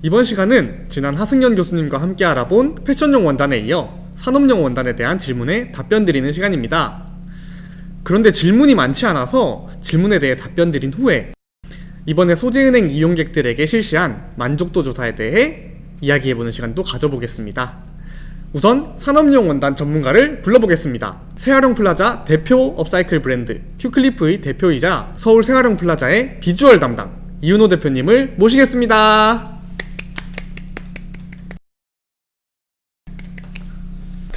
이번 시간은 지난 하승연 교수님과 함께 알아본 패션용 원단에 이어 산업용 원단에 대한 질문에 답변 드리는 시간입니다. 그런데 질문이 많지 않아서 질문에 대해 답변 드린 후에 이번에 소재은행 이용객들에게 실시한 만족도 조사에 대해 이야기해보는 시간도 가져보겠습니다. 우선 산업용 원단 전문가를 불러보겠습니다. 세아령 플라자 대표 업사이클 브랜드 큐클리프의 대표이자 서울 세아령 플라자의 비주얼 담당 이윤호 대표님을 모시겠습니다.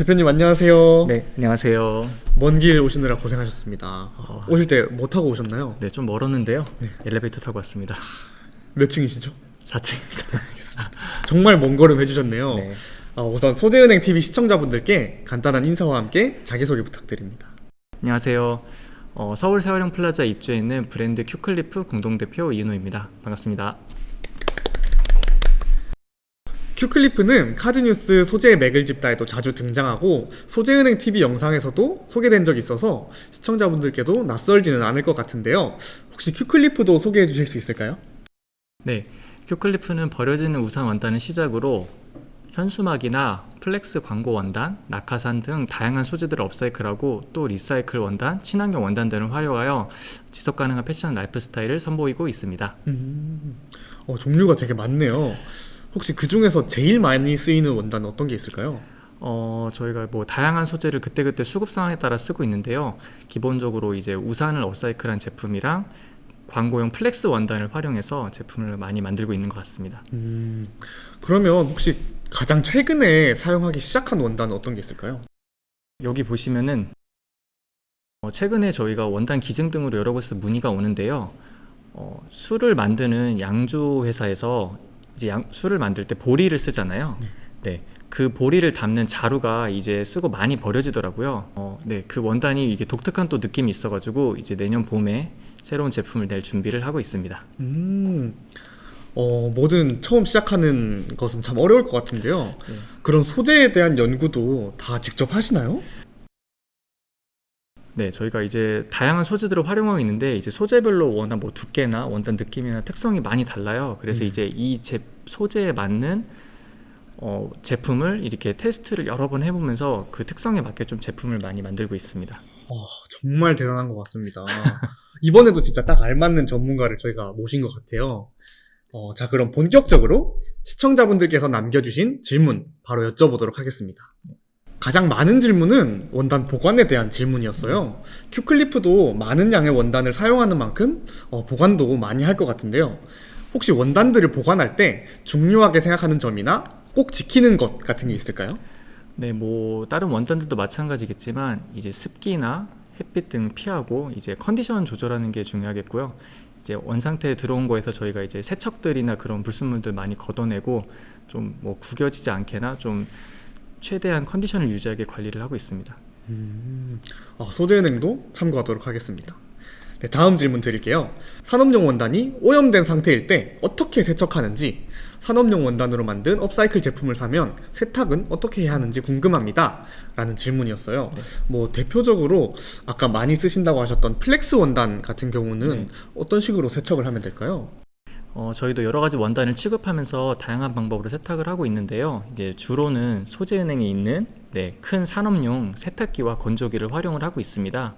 대표님 안녕하세요. 네, 안녕하세요. 먼 길 오시느라 고생하셨습니다. 어. 오실 때 뭐 타고 오셨나요? 네, 좀 멀었는데요. 엘리베이터 타고 왔습니다. 몇 층이시죠? 4층입니다. 정말 먼 걸음 해주셨네요. 네. 어, 우선 소재은행 TV 시청자분들께 간단한 인사와 함께 자기소개 부탁드립니다. 안녕하세요. 어, 서울 세월형 플라자 입주해 있는 브랜드 큐클리프 공동대표 이은호입니다. 반갑습니다. 큐클리프는 카드뉴스 소재 맥을 집다에도 자주 등장하고 소재은행 TV 영상에서도 소개된 적이 있어서 시청자분들께도 낯설지는 않을 것 같은데요. 혹시 큐클리프도 소개해 주실 수 있을까요? 네, 큐클리프는 버려지는 우산 원단을 시작으로 현수막이나 플렉스 광고 원단, 낙하산 등 다양한 소재들을 업사이클하고 또 리사이클 원단, 친환경 원단 등을 활용하여 지속 가능한 패션 라이프 스타일을 선보이고 있습니다. 음, 어, 종류가 되게 많네요. 혹시 그 중에서 제일 많이 쓰이는 원단은 어떤 게 있을까요? 어, 저희가 뭐 다양한 소재를 그때그때 수급 상황에 따라 쓰고 있는데요. 기본적으로 이제 우산을 업사이클한 제품이랑 광고용 플렉스 원단을 활용해서 제품을 많이 만들고 있는 것 같습니다. 음, 그러면 혹시 가장 최근에 사용하기 시작한 원단은 어떤 게 있을까요? 여기 보시면은 어, 최근에 저희가 원단 기증 등으로 여러 곳에서 문의가 오는데요. 어, 술을 만드는 양조 회사에서 이제 양, 술을 만들 때 보리를 쓰잖아요. 네. 그 보리를 담는 자루가 이제 쓰고 많이 버려지더라고요. 어, 네. 그 원단이 이게 독특한 또 느낌이 있어가지고 이제 내년 봄에 새로운 제품을 낼 준비를 하고 있습니다. 음, 어, 뭐든 처음 시작하는 것은 참 어려울 것 같은데요. 네. 그런 소재에 대한 연구도 다 직접 하시나요? 네, 저희가 이제 다양한 소재들을 활용하고 있는데 이제 소재별로 원단 뭐 두께나 원단 느낌이나 특성이 많이 달라요. 그래서 음. 이제 이 제, 소재에 맞는 어, 제품을 이렇게 테스트를 여러 번 해보면서 그 특성에 맞게 좀 제품을 많이 만들고 있습니다. 어, 정말 대단한 것 같습니다. 이번에도 진짜 딱 알맞는 전문가를 저희가 모신 것 같아요. 어, 자, 그럼 본격적으로 시청자분들께서 남겨주신 질문 바로 여쭤보도록 하겠습니다. 가장 많은 질문은 원단 보관에 대한 질문이었어요. 큐클리프도 많은 양의 원단을 사용하는 만큼 어, 보관도 많이 할 것 같은데요. 혹시 원단들을 보관할 때 중요하게 생각하는 점이나 꼭 지키는 것 같은 게 있을까요? 네, 뭐 다른 원단들도 마찬가지겠지만 이제 습기나 햇빛 등 피하고 이제 컨디션 조절하는 게 중요하겠고요. 이제 원 상태에 들어온 거에서 저희가 이제 세척들이나 그런 불순물들 많이 걷어내고 좀 뭐 구겨지지 않게나 좀 최대한 컨디션을 유지하게 관리를 하고 있습니다. 어, 소재은행도 참고하도록 하겠습니다. 네, 다음 질문 드릴게요. 산업용 원단이 오염된 상태일 때 어떻게 세척하는지, 산업용 원단으로 만든 업사이클 제품을 사면 세탁은 어떻게 해야 하는지 궁금합니다. 라는 질문이었어요. 네. 뭐 대표적으로 아까 많이 쓰신다고 하셨던 플렉스 원단 같은 경우는 네. 어떤 식으로 세척을 하면 될까요? 어, 저희도 여러 가지 원단을 취급하면서 다양한 방법으로 세탁을 하고 있는데요. 이제 주로는 소재은행에 있는 네, 큰 산업용 세탁기와 건조기를 활용을 하고 있습니다.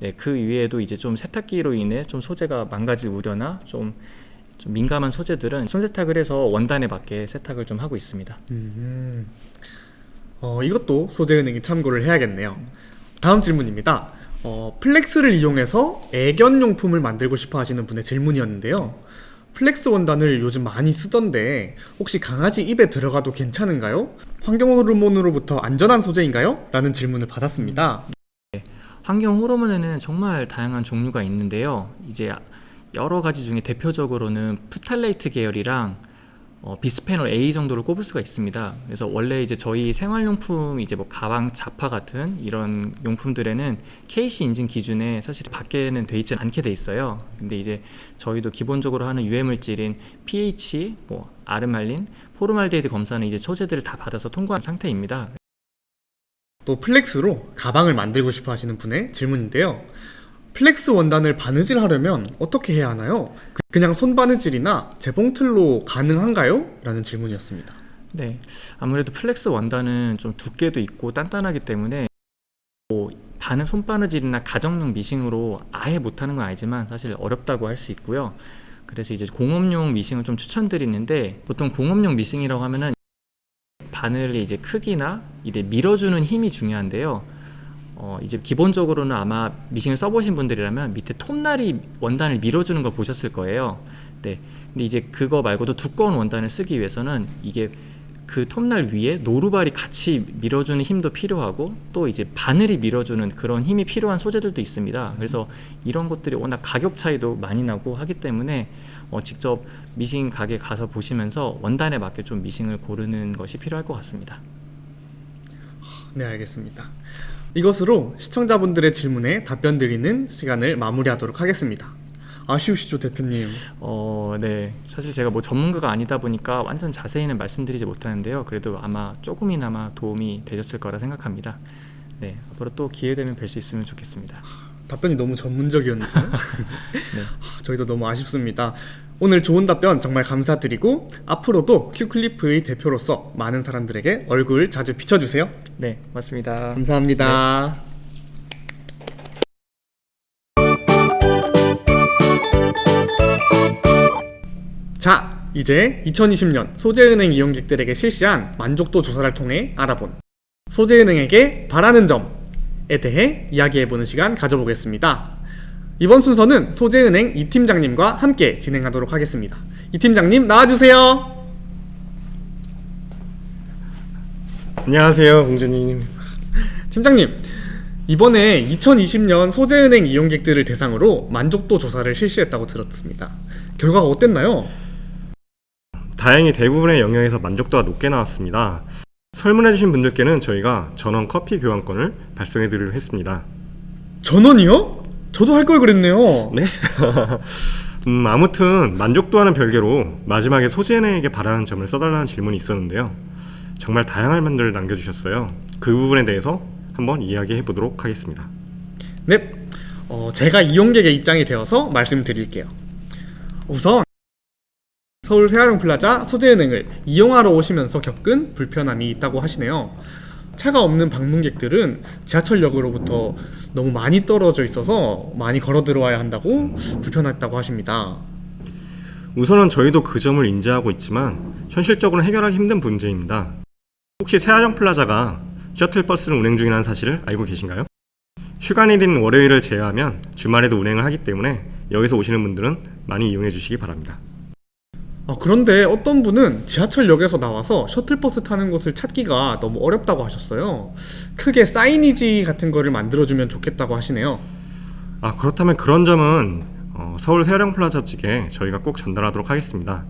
네, 그 이외에도 이제 좀 세탁기로 인해 좀 소재가 망가질 우려나 좀, 좀 민감한 소재들은 손세탁을 해서 원단에 맞게 세탁을 좀 하고 있습니다. 음, 어, 이것도 소재은행이 참고를 해야겠네요. 다음 질문입니다. 어, 플렉스를 이용해서 애견용품을 만들고 싶어 하시는 분의 질문이었는데요. 플렉스 원단을 요즘 많이 쓰던데 혹시 강아지 입에 들어가도 괜찮은가요? 환경 호르몬으로부터 안전한 소재인가요? 라는 질문을 받았습니다. 환경 호르몬에는 정말 다양한 종류가 있는데요. 이제 여러 가지 중에 대표적으로는 프탈레이트 계열이랑 어, 비스페놀 A 정도를 꼽을 수가 있습니다. 그래서 원래 이제 저희 생활용품 이제 뭐 가방, 자파 같은 이런 용품들에는 KC 인증 기준에 사실 밖에는 돼 있지 않게 돼 있어요. 근데 이제 저희도 기본적으로 하는 유해 물질인 pH, 뭐 아르말린, 포르말데히드 검사는 이제 소재들을 다 받아서 통과한 상태입니다. 또 플렉스로 가방을 만들고 싶어 하시는 분의 질문인데요. 플렉스 원단을 바느질 하려면 어떻게 해야 하나요? 그- 그냥 손 바느질이나 재봉틀로 가능한가요? 라는 질문이었습니다. 네, 아무래도 플렉스 원단은 좀 두께도 있고 단단하기 때문에 뭐 바늘 손바느질이나 가정용 미싱으로 아예 못하는 건 아니지만 사실 어렵다고 할 수 있고요. 그래서 이제 공업용 미싱을 좀 추천드리는데 보통 공업용 미싱이라고 하면은 바늘의 이제 크기나 이제 밀어주는 힘이 중요한데요. 어 이제 기본적으로는 아마 미싱을 써보신 분들이라면 밑에 톱날이 원단을 밀어주는 걸 보셨을 거예요. 네, 근데 이제 그거 말고도 두꺼운 원단을 쓰기 위해서는 이게 그 톱날 위에 노루발이 같이 밀어주는 힘도 필요하고 또 이제 바늘이 밀어주는 그런 힘이 필요한 소재들도 있습니다. 그래서 이런 것들이 워낙 가격 차이도 많이 나고 하기 때문에 어, 직접 미싱 가게 가서 보시면서 원단에 맞게 좀 미싱을 고르는 것이 필요할 것 같습니다. 네, 알겠습니다. 이것으로 시청자분들의 질문에 답변 드리는 시간을 마무리하도록 하겠습니다. 아쉬우시죠, 대표님? 어, 네. 사실 제가 뭐 전문가가 아니다 보니까 완전 자세히는 말씀드리지 못하는데요. 그래도 아마 조금이나마 도움이 되셨을 거라 생각합니다. 네. 앞으로 또 기회 되면 뵐 수 있으면 좋겠습니다. 답변이 너무 전문적이었는데요. 아, 저희도 너무 아쉽습니다. 오늘 좋은 답변 정말 감사드리고 앞으로도 큐클리프의 대표로서 많은 사람들에게 얼굴 자주 비춰주세요. 네, 맞습니다. 감사합니다. 자, 이제 2020년 소재은행 이용객들에게 실시한 만족도 조사를 통해 알아본 소재은행에게 바라는 점 에 대해 이야기해보는 시간 가져보겠습니다. 이번 순서는 소재은행 이 팀장님과 함께 진행하도록 하겠습니다. 이 팀장님 나와주세요. 안녕하세요, 공주님. 팀장님, 이번에 2020년 소재은행 이용객들을 대상으로 만족도 조사를 실시했다고 들었습니다. 결과가 어땠나요? 다행히 대부분의 영역에서 만족도가 높게 나왔습니다. 설문해주신 분들께는 저희가 전원 커피 교환권을 발송해드리려 했습니다. 전원이요? 저도 할 걸 그랬네요. 네? 음, 아무튼 만족도와는 별개로 마지막에 소재은행에게 바라는 점을 써달라는 질문이 있었는데요. 정말 다양한 면들을 남겨주셨어요. 그 부분에 대해서 한번 이야기해 보도록 하겠습니다. 네, 어, 제가 이용객의 입장이 되어서 말씀드릴게요. 우선 서울 세아령 플라자 소재은행을 이용하러 오시면서 겪은 불편함이 있다고 하시네요. 차가 없는 방문객들은 지하철역으로부터 너무 많이 떨어져 있어서 많이 걸어 들어와야 한다고 불편했다고 하십니다. 우선은 저희도 그 점을 인지하고 있지만 현실적으로 해결하기 힘든 문제입니다. 혹시 세아령 플라자가 셔틀버스를 운행 중이라는 사실을 알고 계신가요? 휴관일인 월요일을 제외하면 주말에도 운행을 하기 때문에 여기서 오시는 분들은 많이 이용해 주시기 바랍니다. 아, 그런데 어떤 분은 지하철역에서 나와서 셔틀버스 타는 곳을 찾기가 너무 어렵다고 하셨어요. 크게 사이니지 같은 거를 만들어주면 좋겠다고 하시네요. 아 그렇다면 그런 점은 어, 서울 세아령 플라자 측에 저희가 꼭 전달하도록 하겠습니다.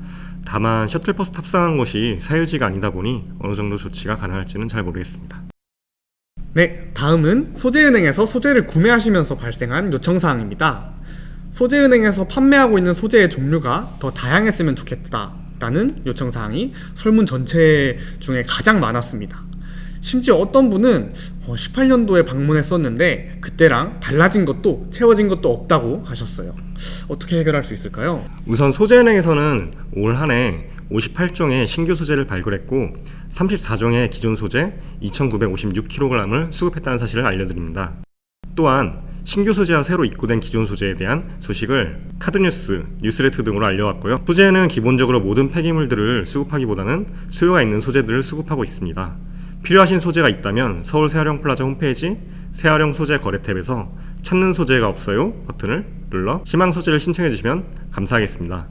다만 셔틀버스 탑승한 곳이 사유지가 아니다 보니 어느 정도 조치가 가능할지는 잘 모르겠습니다. 네, 다음은 소재은행에서 소재를 구매하시면서 발생한 요청사항입니다. 소재은행에서 판매하고 있는 소재의 종류가 더 다양했으면 좋겠다라는 요청사항이 설문 전체 중에 가장 많았습니다. 심지어 어떤 분은 18년도에 방문했었는데 그때랑 달라진 것도 채워진 것도 없다고 하셨어요. 어떻게 해결할 수 있을까요? 우선 소재은행에서는 올 한 해 58종의 신규 소재를 발굴했고 34종의 기존 소재 2,956kg을 수급했다는 사실을 알려드립니다. 또한 신규 소재와 새로 입고된 기존 소재에 대한 소식을 카드뉴스, 뉴스레터 등으로 알려왔고요. 소재는 기본적으로 모든 폐기물들을 수급하기보다는 수요가 있는 소재들을 수급하고 있습니다. 필요하신 소재가 있다면 서울 세아령 플라자 홈페이지 세아령 소재 거래 탭에서 찾는 소재가 없어요 버튼을 눌러 희망 소재를 신청해 주시면 감사하겠습니다.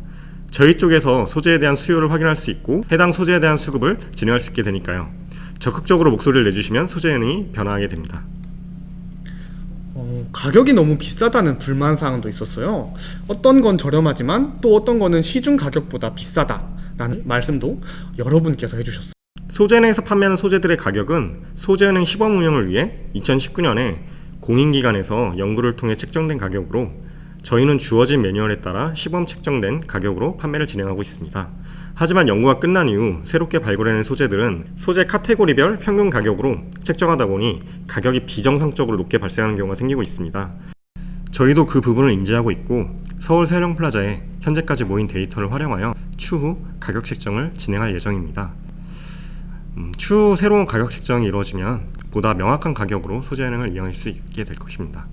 저희 쪽에서 소재에 대한 수요를 확인할 수 있고 해당 소재에 대한 수급을 진행할 수 있게 되니까요. 적극적으로 목소리를 내주시면 소재은행이 변화하게 됩니다. 어, 가격이 너무 비싸다는 불만 사항도 있었어요. 어떤 건 저렴하지만 또 어떤 거는 시중 가격보다 비싸다라는 말씀도 여러분께서 해주셨어요. 소재은행에서 판매하는 소재들의 가격은 소재은행 시범 운영을 위해 2019년에 공인기관에서 연구를 통해 책정된 가격으로 저희는 주어진 매뉴얼에 따라 시범 책정된 가격으로 판매를 진행하고 있습니다. 하지만 연구가 끝난 이후 새롭게 발굴해낸 소재들은 소재 카테고리별 평균 가격으로 책정하다 보니 가격이 비정상적으로 높게 발생하는 경우가 생기고 있습니다. 저희도 그 부분을 인지하고 있고 서울 세령 플라자에 현재까지 모인 데이터를 활용하여 추후 가격 책정을 진행할 예정입니다. 음, 추후 새로운 가격 책정이 이루어지면 보다 명확한 가격으로 소재은행을 이용할 수 있게 될 것입니다.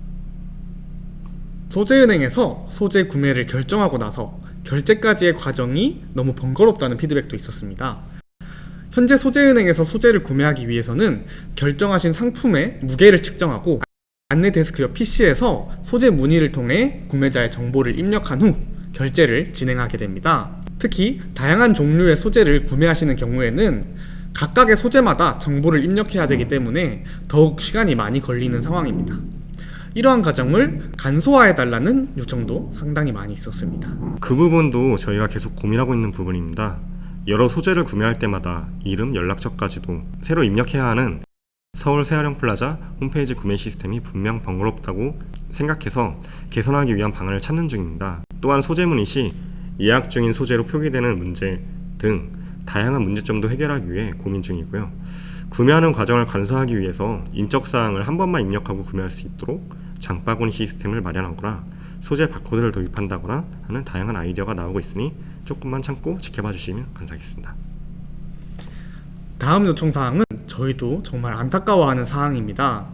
소재은행에서 소재 구매를 결정하고 나서 결제까지의 과정이 너무 번거롭다는 피드백도 있었습니다. 현재 소재은행에서 소재를 구매하기 위해서는 결정하신 상품의 무게를 측정하고 안내 데스크 옆 PC에서 소재 문의를 통해 구매자의 정보를 입력한 후 결제를 진행하게 됩니다. 특히 다양한 종류의 소재를 구매하시는 경우에는 각각의 소재마다 정보를 입력해야 되기 때문에 더욱 시간이 많이 걸리는 상황입니다. 이러한 과정을 간소화해달라는 요청도 상당히 많이 있었습니다. 그 부분도 저희가 계속 고민하고 있는 부분입니다. 여러 소재를 구매할 때마다 이름, 연락처까지도 새로 입력해야 하는 서울 세아령 플라자 홈페이지 구매 시스템이 분명 번거롭다고 생각해서 개선하기 위한 방안을 찾는 중입니다. 또한 소재 문의 시 예약 중인 소재로 표기되는 문제 등 다양한 문제점도 해결하기 위해 고민 중이고요. 구매하는 과정을 간소화하기 위해서 인적 사항을 한 번만 입력하고 구매할 수 있도록 장바구니 시스템을 마련하거나 소재 바코드를 도입한다거나 하는 다양한 아이디어가 나오고 있으니 조금만 참고 지켜봐 주시면 감사하겠습니다. 다음 요청 사항은 저희도 정말 안타까워하는 사항입니다.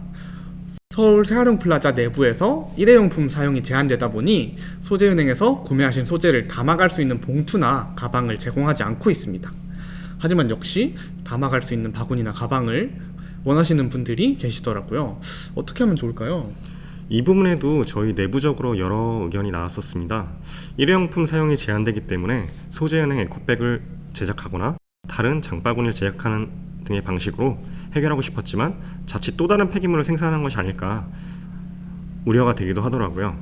서울 세아령 플라자 내부에서 일회용품 사용이 제한되다 보니 소재은행에서 구매하신 소재를 담아갈 수 있는 봉투나 가방을 제공하지 않고 있습니다. 하지만 역시 담아갈 수 있는 바구니나 가방을 원하시는 분들이 계시더라고요. 어떻게 하면 좋을까요? 이 부분에도 저희 내부적으로 여러 의견이 나왔었습니다. 일회용품 사용이 제한되기 때문에 소재은행 에코백을 제작하거나 다른 장바구니를 제작하는 등의 방식으로 해결하고 싶었지만 자칫 또 다른 폐기물을 생산하는 것이 아닐까 우려가 되기도 하더라고요.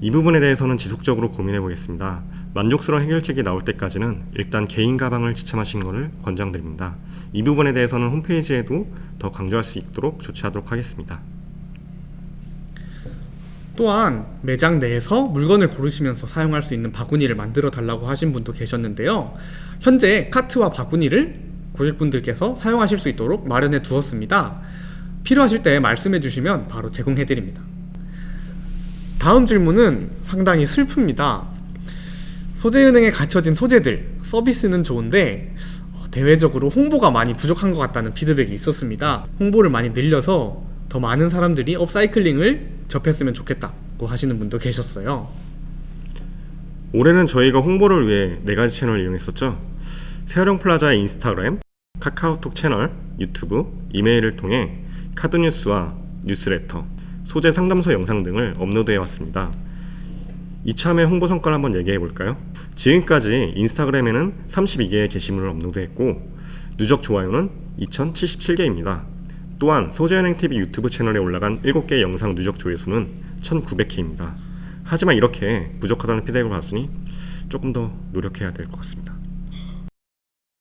이 부분에 대해서는 지속적으로 고민해 보겠습니다. 만족스러운 해결책이 나올 때까지는 일단 개인 가방을 지참하시는 것을 권장드립니다. 이 부분에 대해서는 홈페이지에도 더 강조할 수 있도록 조치하도록 하겠습니다. 또한 매장 내에서 물건을 고르시면서 사용할 수 있는 바구니를 만들어 달라고 하신 분도 계셨는데요. 현재 카트와 바구니를 고객분들께서 사용하실 수 있도록 마련해 두었습니다. 필요하실 때 말씀해 주시면 바로 제공해 드립니다. 다음 질문은 상당히 슬픕니다. 소재은행에 갖춰진 소재들, 서비스는 좋은데 어, 대외적으로 홍보가 많이 부족한 것 같다는 피드백이 있었습니다. 홍보를 많이 늘려서 더 많은 사람들이 업사이클링을 접했으면 좋겠다고 하시는 분도 계셨어요. 올해는 저희가 홍보를 위해 네 가지 채널을 이용했었죠. 세아령 플라자의 인스타그램, 카카오톡 채널, 유튜브, 이메일을 통해 카드뉴스와 뉴스레터, 소재 상담소 영상 등을 업로드해 왔습니다. 이참에 홍보 성과를 한번 얘기해 볼까요? 지금까지 인스타그램에는 32개의 게시물을 업로드했고 누적 좋아요는 2077개입니다. 또한 소재은행 TV 유튜브 채널에 올라간 7개의 영상 누적 조회수는 1900개입니다. 하지만 이렇게 부족하다는 피드백을 받았으니 조금 더 노력해야 될 것 같습니다.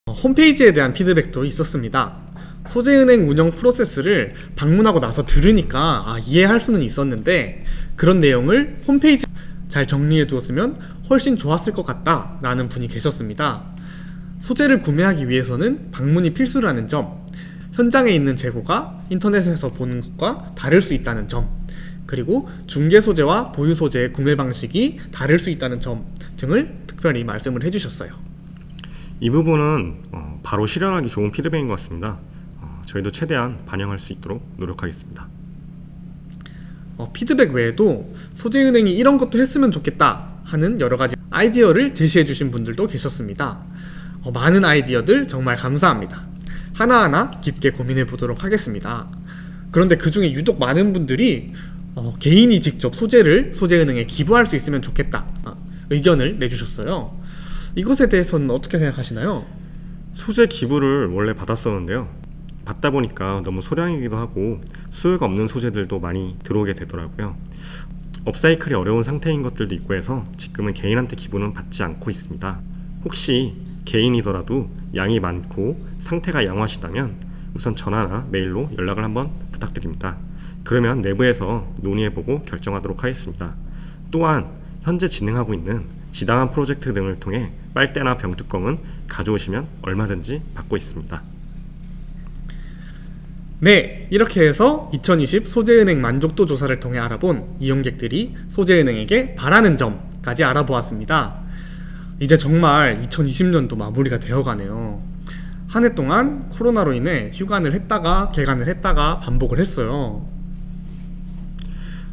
어, 홈페이지에 대한 피드백도 있었습니다. 소재은행 운영 프로세스를 방문하고 나서 들으니까 아, 이해할 수는 있었는데 그런 내용을 홈페이지 잘 정리해 두었으면 훨씬 좋았을 것 같다 라는 분이 계셨습니다. 소재를 구매하기 위해서는 방문이 필수라는 점, 현장에 있는 재고가 인터넷에서 보는 것과 다를 수 있다는 점, 그리고 중개 소재와 보유 소재의 구매 방식이 다를 수 있다는 점 등을 특별히 말씀을 해주셨어요. 이 부분은 어, 바로 실현하기 좋은 피드백인 것 같습니다. 어, 저희도 최대한 반영할 수 있도록 노력하겠습니다. 어, 피드백 외에도 소재은행이 이런 것도 했으면 좋겠다 하는 여러 가지 아이디어를 제시해 주신 분들도 계셨습니다. 어, 많은 아이디어들 정말 감사합니다. 하나하나 깊게 고민해 보도록 하겠습니다. 그런데 그 중에 유독 많은 분들이 어, 개인이 직접 소재를 소재은행에 기부할 수 있으면 좋겠다 아, 의견을 내주셨어요. 이것에 대해서는 어떻게 생각하시나요? 소재 기부를 원래 받았었는데요. 받다 보니까 너무 소량이기도 하고 수요가 없는 소재들도 많이 들어오게 되더라고요. 업사이클이 어려운 상태인 것들도 있고 해서 지금은 개인한테 기부는 받지 않고 있습니다. 혹시 개인이더라도 양이 많고 상태가 양호하시다면 우선 전화나 메일로 연락을 한번 부탁드립니다. 그러면 내부에서 논의해보고 결정하도록 하겠습니다. 또한 현재 진행하고 있는 지당한 프로젝트 등을 통해 빨대나 병뚜껑은 가져오시면 얼마든지 받고 있습니다. 네, 이렇게 해서 2020 소재은행 만족도 조사를 통해 알아본 이용객들이 소재은행에게 바라는 점까지 알아보았습니다. 이제 정말 2020년도 마무리가 되어 가네요. 한 해 동안 코로나로 인해 휴관을 했다가 개관을 했다가 반복을 했어요.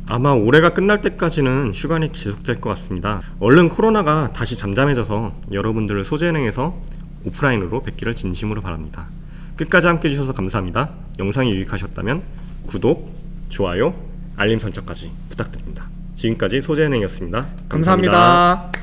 아마 올해가 끝날 때까지는 휴관이 지속될 것 같습니다. 얼른 코로나가 다시 잠잠해져서 여러분들을 소재은행에서 오프라인으로 뵙기를 진심으로 바랍니다. 끝까지 함께 해주셔서 감사합니다. 영상이 유익하셨다면 구독, 좋아요, 알림 설정까지 부탁드립니다. 지금까지 소재은행이었습니다 감사합니다.